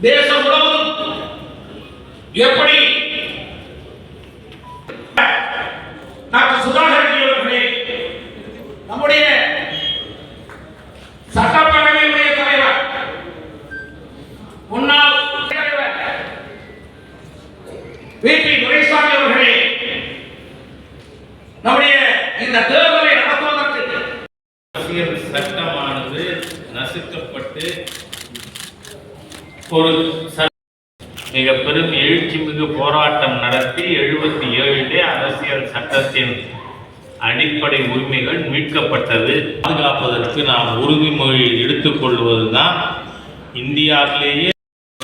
தேசம் முழுவதும் எப்படி? டாக்டர் அவர்களே நம்முடைய சட்டப்பேரவையுடைய தலைவர் முன்னாள் வி பி துரைசாமி அவர்களே நம்முடைய இந்த தேர்தலை நடத்துவதற்கு அரசியல் சட்டமானது நசுக்கப்பட்டு ஒரு மிக பெரும் எழுச்சி மிகு போராட்டம் நடத்தி எழுபத்தி ஏழிலே அரசியல் சட்டத்தின் அடிப்படை உரிமைகள் மீட்கப்பட்டது. பாதுகாப்பதற்கு நாம் உறுதிமொழி எடுத்துக்கொள்வதுதான் இந்தியாவிலேயே.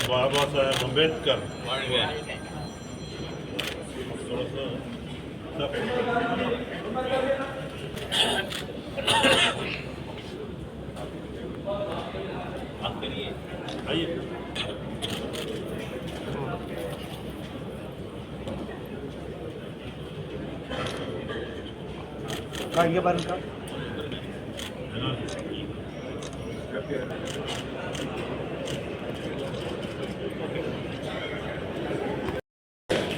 பாபா சாஹேப் அம்பேத்கர். வாழ்க. இங்கே பாருங்கக்கா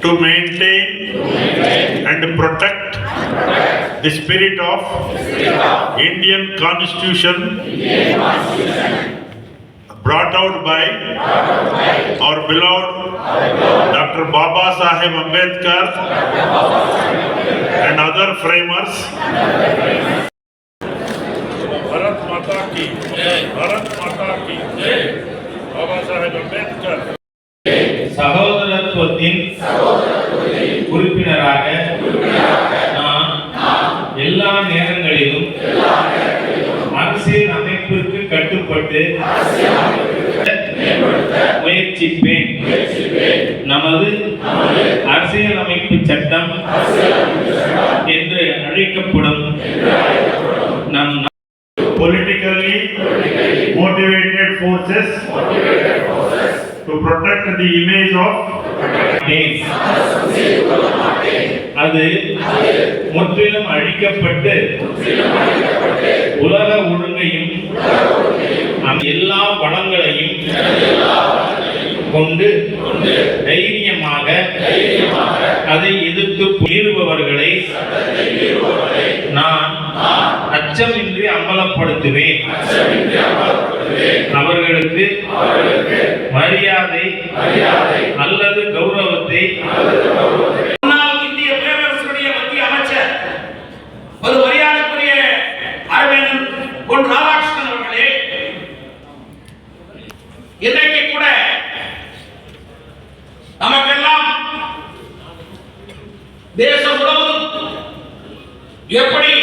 to maintain and protect the spirit of Indian Constitution brought out by our beloved Dr. Baba Saheb Ambedkar and other framers. Bharat Mata ki Bharat Mata ki Baba Saheb Ambedkar சகோதரத்துவத்தின் உறுப்பினராக நான் எல்லா நேரங்களிலும் அரசியல் அமைப்பிற்கு கட்டுப்பட்டு முயற்சிப்பேன் நமது அரசியல் அமைப்பு சட்டம் என்று அழைக்கப்படும் நம் politically motivated forces to protect the image of. அது முற்றிலும் அழிக்கப்பட்டு உலக ஒழுங்கையும் எல்லா வளங்களையும் கொண்டு தைரியமாக அதை எதிர்த்து மீறுபவர்களை நான் அச்சமின்றி அம்பலப்படுத்துவேன். அவர்களுக்கு மரியாதை தேசம் முழுவதும் எப்படி?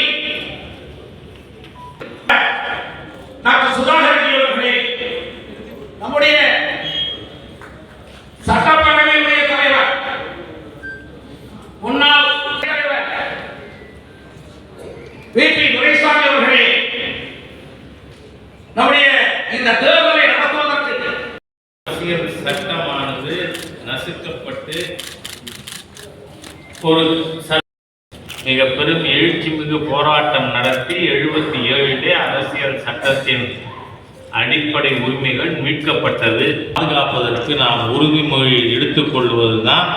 டாக்டர் சுதாகர் அவர்களே நம்முடைய சட்டப்பேரவையுடைய தலைவர் முன்னாள் தலைவர் வி. பி. துரைசாமி அவர்களே நம்முடைய இந்த தேர்தலை நடத்துவதற்கு அரசியல் சட்டமானது நசுக்கப்பட்டு ஒரு மிக பெரும் எழுச்சிமிகு போராட்டம் நடத்தி எழுபத்தி ஏழிலே அரசியல் சட்டத்தின் அடிப்படை உரிமைகள் மீட்கப்பட்டது. பாதுகாப்பதற்கு நாம் உறுதிமொழி எடுத்துக்கொள்வது தான்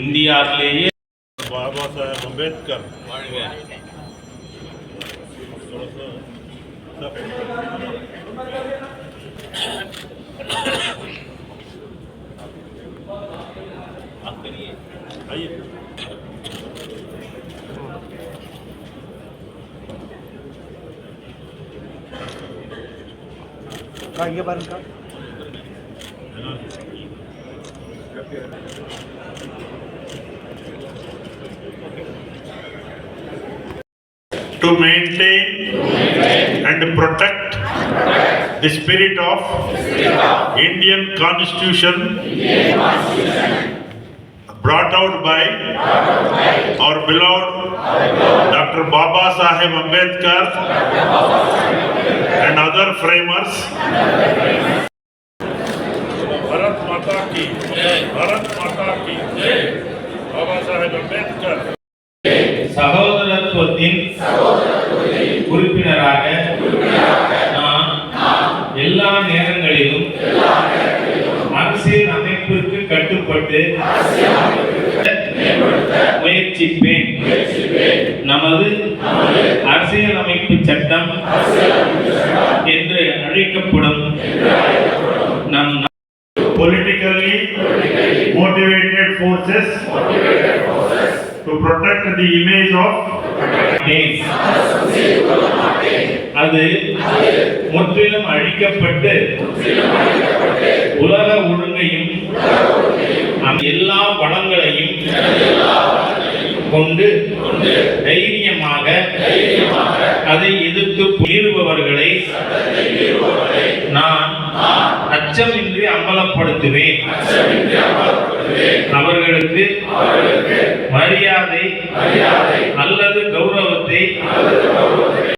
இந்தியாவிலேயே பாபா சாஹேப் அம்பேத்கர். வாழ்க. இங்கே பாருங்கக்கா to maintain and protect the spirit of Indian Constitution Brought out by our beloved Dr. Baba Sahib Ambedkar and other framers. Bharat Mata ki Bharat Mata ki Baba Sahib Ambedkar சகோதரத்துவத்தின் உறுப்பினராக நான் எல்லா நேரங்களிலும் அரசியல் அமைப்பிற்கு கட்டுப்பட்டு முயற்சிப்பேன் நமது அரசியலமைப்பு சட்டம் என்று அழைக்கப்படும் நம் politically motivated forces to protect the image of நாட்டேன். அது முற்றிலும் அழிக்கப்பட்டு உலக ஒழுங்கையும் எல்லா வளங்களையும் கொண்டு தைரியமாக அதை எதிர்த்து மீறுபவர்களை நான் அச்சமின்றி அம்பலப்படுத்துவேன். அவர்களுக்கு மரியாதை அல்லது கௌரவத்தை